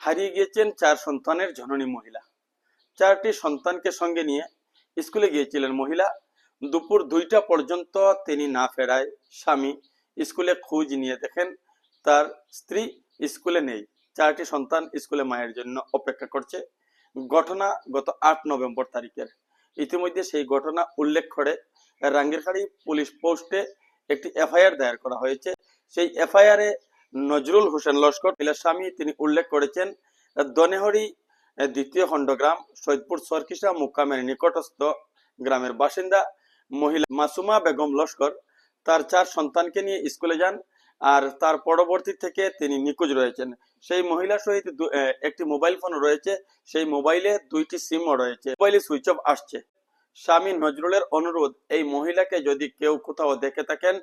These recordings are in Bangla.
হারিয়ে গিয়েছেন চার সন্তানের জননী মহিলা। চারটি সন্তানকে সঙ্গে নিয়ে স্কুলে গিয়েছিলেন মহিলা। দুপুর দুইটা পর্যন্ত তিনি না ফেরায়। স্বামী স্কুলে খোঁজ নিয়ে দেখেন, তার স্ত্রী স্কুলে নেই। চারটি সন্তান স্কুলে মায়ের জন্য অপেক্ষা করছে। ঘটনা গত আট নভেম্বর তারিখের। ইতিমধ্যে সেই ঘটনা উল্লেখ করে রাঙ্গিরখাড়ি পুলিশ পোস্টে একটি এফআইআর দায়ের করা হয়েছে। সেই এফআইআর নজরুল হোসেন লস্কর স্বামী, তিনি উল্লেখ করেছেন, দনেহরি দ্বিতীয় খণ্ডগ্রাম সৈয়দপুর সরকিসা মুকামের নিকটস্থ গ্রামের বাসিন্দা, মহিলা মাসুমা বেগম লস্কর, তার চার সন্তানকে নিয়ে স্কুলে যান আর তার পরবর্তী থেকে তিনি নিখোঁজ রয়েছেন। সেই মহিলা সহিত একটি মোবাইল ফোন রয়েছে, সেই মোবাইলে দুইটি সিমও রয়েছে। মোবাইলে সুইচ অফ আসছে। স্বামী নজরুলের অনুরোধ, এই মহিলাকে যদি কেউ কোথাও দেখে থাকেন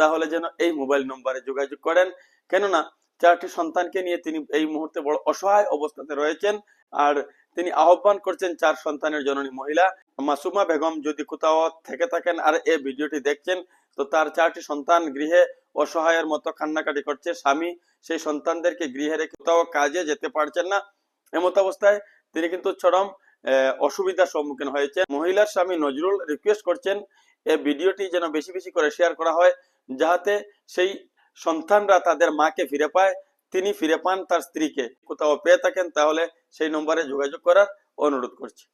তাহলে যেন এই মোবাইল নম্বরে যোগাযোগ করেন। কেননা চারটি সন্তানকে নিয়ে তিনি এই মুহূর্তে বড় অসহায় অবস্থাতে রয়েছেন আর তিনি আহ্বান করছেন চার সন্তানের জননী মহিলা মাসুমা বেগম যদি কোথাও থেকে থাকেন আর এই ভিডিওটি দেখছেন, তো তার চারটি সন্তান গৃহে অসহায়ের মতো কান্নাকাটি করছে স্বামী। সেই সন্তানদেরকে গৃহে রেখে কোথাও কাজে যেতে পারছেন না। এমত অবস্থায় তিনি কিন্তু চরম অসুবিধার সম্মুখীন হয়েছে মহিলার স্বামী নজরুল রিকোয়েস্ট করছেন এই ভিডিওটি যেন বেশি বেশি করে শেয়ার করা হয়। যাহাতে সেই সন্তানরা তাদের মাকে ফিরে পায়, তিনি ফিরে পান তার স্ত্রীকে। কোথাও পেয়ে থাকেন, তাহলে সেই নম্বরে যোগাযোগ করার অনুরোধ করছি।